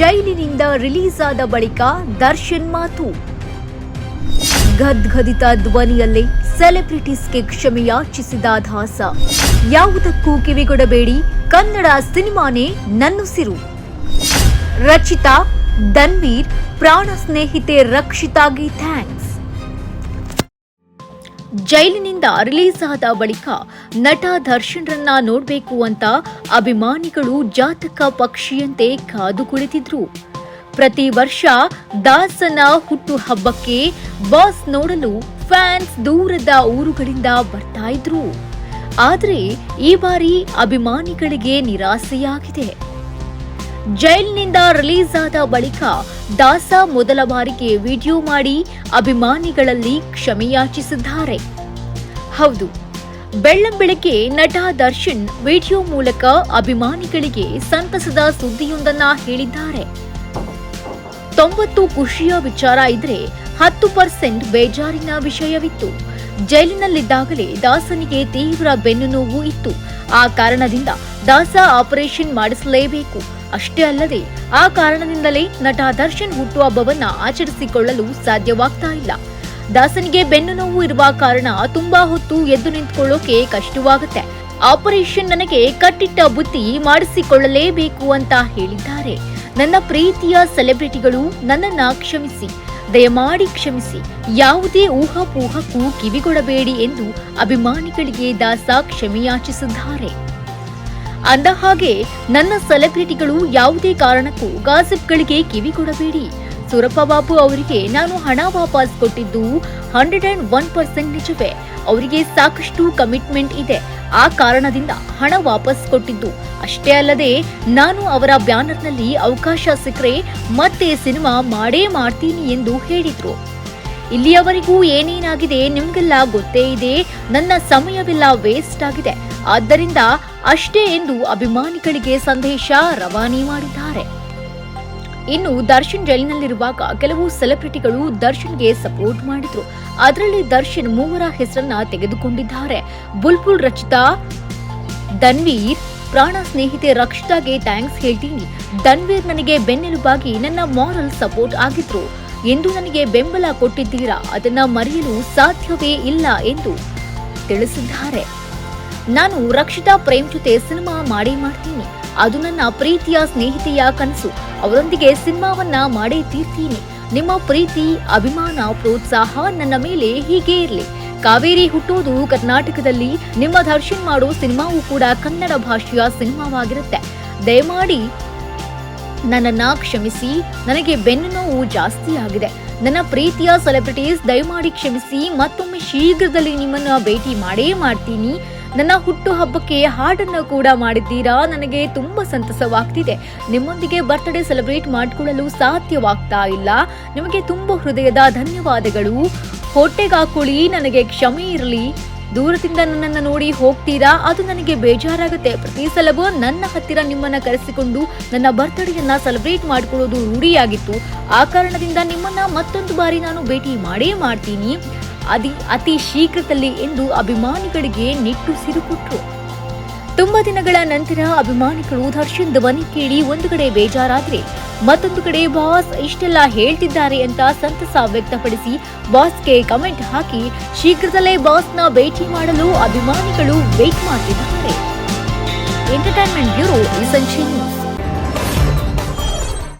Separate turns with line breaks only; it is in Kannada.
ಜೈಲಿನಿಂದ ರಿಲೀಸ್ ಆದ ಬಳಿಕ ದರ್ಶನ್ ಮಾತು. ಗದ್ಗದಿತ ಧ್ವನಿಯಲ್ಲೇ ಸೆಲೆಬ್ರಿಟೀಸ್ಗೆ ಕ್ಷಮೆಯಾಚಿಸಿದ ದಾಸ ಯಾವುದಕ್ಕೂ ಕಿವಿಗೊಡಬೇಡಿ, ಕನ್ನಡ ಸಿನಿಮಾನೇ ನನ್ನುಸಿರು ರಚಿತಾ ಧನ್ವೀರ್, ಪ್ರಾಣ ಸ್ನೇಹಿತೆ ರಕ್ಷಿತಾಗೆ ಥ್ಯಾಂಕ್ಸ್. ಜೈಲಿನಿಂದ ರಿಲೀಸ್ ಆದ ಬಳಿಕ ನಟ ದರ್ಶನ್ರನ್ನ ನೋಡಬೇಕು ಅಂತ ಅಭಿಮಾನಿಗಳು ಜಾತಕ ಪಕ್ಷಿಯಂತೆ ಕಾದು ಕುಳಿತಿದ್ರು. ಪ್ರತಿ ವರ್ಷ ದಾಸನ ಹುಟ್ಟು ಹಬ್ಬಕ್ಕೆ ಬಾಸ್ ನೋಡಲು ಫ್ಯಾನ್ಸ್ ದೂರದ ಊರುಗಳಿಂದ ಬರ್ತಾ ಇದ್ರು. ಆದರೆ ಈ ಬಾರಿ ಅಭಿಮಾನಿಗಳಿಗೆ ನಿರಾಸೆಯಾಗಿದೆ. ಜೈಲಿನಿಂದ ರಿಲೀಸ್ ಆದ ಬಳಿಕ ದಾಸ ಮೊದಲ ಬಾರಿಗೆ ವಿಡಿಯೋ ಮಾಡಿ ಅಭಿಮಾನಿಗಳಲ್ಲಿ ಕ್ಷಮೆಯಾಚಿಸಿದ್ದಾರೆ. ಹೌದು ಬೆಳ್ಳಂಬೆಳಗ್ಗೆ ನಟ ದರ್ಶನ್ ವಿಡಿಯೋ ಮೂಲಕ ಅಭಿಮಾನಿಗಳಿಗೆ ಸಂತಸದ ಸುದ್ದಿಯೊಂದನ್ನ ಹೇಳಿದ್ದಾರೆ. ತೊಂಬತ್ತು ಖುಷಿಯ ವಿಚಾರ ಇದ್ರೆ ಹತ್ತು ಪರ್ಸೆಂಟ್ ಬೇಜಾರಿನ ವಿಷಯವಿತ್ತು. ಜೈಲಿನಲ್ಲಿದ್ದಾಗಲೇ ದಾಸನಿಗೆ ತೀವ್ರ ಬೆನ್ನು ನೋವು ಇತ್ತು. ಆ ಕಾರಣದಿಂದ ದಾಸ ಆಪರೇಷನ್ ಮಾಡಿಸಲೇಬೇಕು. ಅಷ್ಟೇ ಅಲ್ಲದೆ, ಆ ಕಾರಣದಿಂದಲೇ ನಟ ದರ್ಶನ್ ಹುಟ್ಟುಹಬ್ಬವನ್ನ ಆಚರಿಸಿಕೊಳ್ಳಲು ಸಾಧ್ಯವಾಗ್ತಾ ಇಲ್ಲ. ದಾಸನಿಗೆ ಬೆನ್ನು ನೋವು ಇರುವ ಕಾರಣ ತುಂಬಾ ಹೊತ್ತು ಎದ್ದು ನಿಂತ್ಕೊಳ್ಳೋಕೆ ಕಷ್ಟವಾಗುತ್ತೆ. ಆಪರೇಷನ್ ನನಗೆ ಕಟ್ಟಿಟ್ಟ ಬುತ್ತಿ ಮಾಡಿಸಿಕೊಳ್ಳಲೇಬೇಕು ಅಂತ ಹೇಳಿದ್ದಾರೆ. ನನ್ನ ಪ್ರೀತಿಯ ಸೆಲೆಬ್ರಿಟಿಗಳು ನನ್ನನ್ನ ಕ್ಷಮಿಸಿ, ದಯಮಾಡಿ ಕ್ಷಮಿಸಿ. ಯಾವುದೇ ಊಹಾಪೋಹಕ್ಕೂ ಕಿವಿಗೊಡಬೇಡಿ ಎಂದು ಅಭಿಮಾನಿಗಳಿಗೆ ದಾಸ ಕ್ಷಮೆಯಾಚಿಸಿದ್ದಾರೆ. ಅಂದ ಹಾಗೆ ನನ್ನ ಸೆಲೆಬ್ರಿಟಿಗಳು ಯಾವುದೇ ಕಾರಣಕ್ಕೂ ಗಾಸಿಪ್ಗಳಿಗೆ ಕಿವಿಗೊಡಬೇಡಿ ಸೂರಪ್ಪ ಬಾಬು ಅವರಿಗೆ ನಾನು ಹಣ ವಾಪಸ್ ಕೊಟ್ಟಿದ್ದು ಹಂಡ್ರೆಡ್ ಅಂಡ್ ಒನ್ ಪರ್ಸೆಂಟ್ ನಿಜವೇ. ಅವರಿಗೆ ಸಾಕಷ್ಟು ಕಮಿಟ್ಮೆಂಟ್ ಇದೆ. ಆ ಕಾರಣದಿಂದ ಹಣ ವಾಪಸ್ ಕೊಟ್ಟಿದ್ದು. ಅಷ್ಟೇ ಅಲ್ಲದೆ ನಾನು ಅವರ ಬ್ಯಾನರ್ನಲ್ಲಿ ಅವಕಾಶ ಸಿಕ್ಕರೆ ಮತ್ತೆ ಸಿನಿಮಾ ಮಾಡೇ ಮಾಡ್ತೀನಿ ಎಂದು ಹೇಳಿದ್ರು. ಇಲ್ಲಿಯವರೆಗೂ ಏನೇನಾಗಿದೆ ನಿಮಗೆಲ್ಲ ಗೊತ್ತೇ ಇದೆ. ನನ್ನ ಸಮಯವೆಲ್ಲ ವೇಸ್ಟ್ ಆಗಿದೆ. ಆದ್ದರಿಂದ ಅಷ್ಟೇ ಎಂದು ಅಭಿಮಾನಿಗಳಿಗೆ ಸಂದೇಶ ರವಾನೆ ಮಾಡಿದ್ದಾರೆ. ಇನ್ನು ದರ್ಶನ್ ಜೈಲಿನಲ್ಲಿರುವಾಗ ಕೆಲವು ಸೆಲೆಬ್ರಿಟಿಗಳು ದರ್ಶನ್ಗೆ ಸಪೋರ್ಟ್ ಮಾಡಿದ್ರು. ಅದರಲ್ಲಿ ದರ್ಶನ್ ಮೂವರ ಹೆಸರನ್ನ ತೆಗೆದುಕೊಂಡಿದ್ದಾರೆ. ಬುಲ್ಬುಲ್ ರಚಿತಾ ಧನ್ವೀರ್, ಪ್ರಾಣ ಸ್ನೇಹಿತೆ ರಕ್ಷಿತಾಗೆ ಥ್ಯಾಂಕ್ಸ್ ಹೇಳ್ತೀನಿ. ಧನ್ವೀರ್ ನನಗೆ ಬೆನ್ನೆಲುಬಾಗಿ ನನ್ನ ಮಾರಲ್ ಸಪೋರ್ಟ್ ಆಗಿದ್ರು. ಎಂದು ನನಗೆ ಬೆಂಬಲ ಕೊಟ್ಟಿದ್ದೀರಾ? ಅದನ್ನ ಮರೆಯಲು ಸಾಧ್ಯವೇ ಇಲ್ಲ ಎಂದು ತಿಳಿಸಿದ್ದಾರೆ. ನಾನು ರಕ್ಷಿತಾ ಪ್ರೇಮ್ ಜೊತೆ ಸಿನಿಮಾ ಮಾಡಿ ಮಾಡ್ತೀನಿ. ಅದು ನನ್ನ ಪ್ರೀತಿಯ ಸ್ನೇಹಿತೆಯ ಕನಸು. ಅವರೊಂದಿಗೆ ಸಿನಿಮಾವನ್ನ ಮಾಡೇ ತೀರ್ತೀನಿ. ನಿಮ್ಮ ಪ್ರೀತಿ, ಅಭಿಮಾನ, ಪ್ರೋತ್ಸಾಹ ನನ್ನ ಮೇಲೆ ಹೀಗೆ ಇರಲಿ. ಕಾವೇರಿ ಹುಟ್ಟೋದು ಕರ್ನಾಟಕದಲ್ಲಿ, ನಿಮ್ಮ ದರ್ಶನ್ ಮಾಡೋ ಸಿನಿಮಾವು ಕೂಡ ಕನ್ನಡ ಭಾಷೆಯ ಸಿನಿಮಾವಾಗಿರುತ್ತೆ. ದಯಮಾಡಿ ನನ್ನನ್ನ ಕ್ಷಮಿಸಿ. ನನಗೆ ಬೆನ್ನು ನೋವು ಜಾಸ್ತಿ ಆಗಿದೆ. ನನ್ನ ಪ್ರೀತಿಯ ಸೆಲೆಬ್ರಿಟೀಸ್ ದಯಮಾಡಿ ಕ್ಷಮಿಸಿ. ಮತ್ತೊಮ್ಮೆ ಶೀಘ್ರದಲ್ಲಿ ನಿಮ್ಮನ್ನ ಭೇಟಿ ಮಾಡೇ ಮಾಡ್ತೀನಿ. ನನ್ನ ಹುಟ್ಟು ಹಬ್ಬಕ್ಕೆ ಹಾಡನ್ನು ಕೂಡ ಮಾಡಿದ್ದೀರಾ? ನನಗೆ ತುಂಬಾ ಸಂತಸವಾಗ್ತಿದೆ. ನಿಮ್ಮೊಂದಿಗೆ ಬರ್ತ್ಡೇ ಸೆಲೆಬ್ರೇಟ್ ಮಾಡಿಕೊಳ್ಳಲು ಸಾಧ್ಯವಾಗ್ತಾ ಇಲ್ಲ. ನಿಮಗೆ ತುಂಬಾ ಹೃದಯದ ಧನ್ಯವಾದಗಳು. ಹೊಟ್ಟೆಗಾಕೊಳ್ಳಿ ನನಗೆ ಕ್ಷಮೆ ಇರಲಿ. ದೂರದಿಂದ ನನ್ನನ್ನು ನೋಡಿ ಹೋಗ್ತೀರಾ? ಅದು ನನಗೆ ಬೇಜಾರಾಗುತ್ತೆ. ಪ್ರತಿ ಸಲವೂ ನನ್ನ ಹತ್ತಿರ ನಿಮ್ಮನ್ನ ಕರೆಸಿಕೊಂಡು ನನ್ನ ಬರ್ತ್ಡೇಯನ್ನ ಸೆಲೆಬ್ರೇಟ್ ಮಾಡಿಕೊಳ್ಳೋದು ರೂಢಿಯಾಗಿತ್ತು. ಆ ಕಾರಣದಿಂದ ನಿಮ್ಮನ್ನ ಮತ್ತೊಂದು ಬಾರಿ ನಾನು ಭೇಟಿ ಮಾಡೇ ಮಾಡ್ತೀನಿ. ಅದಿ ಅತಿ ಶೀಘ್ರದಲ್ಲಿ ಎಂದು ಅಭಿಮಾನಿಗಳಿಗೆ ನಿಟ್ಟುಸಿರು ಕೊಟ್ಟರು ತುಂಬಾ ದಿನಗಳ ನಂತರ ಅಭಿಮಾನಿಗಳು ದರ್ಶನ್ ಧ್ವನಿ ಕೇಳಿ ಒಂದು ಕಡೆ ಬೇಜಾರಾದ್ರೆ ಮತ್ತೊಂದು ಕಡೆ, ಬಾಸ್, ಇಷ್ಟೆಲ್ಲ ಹೇಳ್ತಿದ್ದಾರೆ ಅಂತ ಸಂತಸ ವ್ಯಕ್ತಪಡಿಸಿ ಬಾಸ್ಗೆ ಕಮೆಂಟ್ ಹಾಕಿ ಶೀಘ್ರದಲ್ಲೇ ಬಾಸ್ನ ಭೇಟಿ ಮಾಡಲು ಅಭಿಮಾನಿಗಳು ವೇಟ್ ಮಾಡ್ತಿದ್ದಾರೆ. ಎಂಟರ್ಟೈನ್ಮೆಂಟ್ ಬ್ಯೂರೋ ಈ ನ್ಯೂಸ್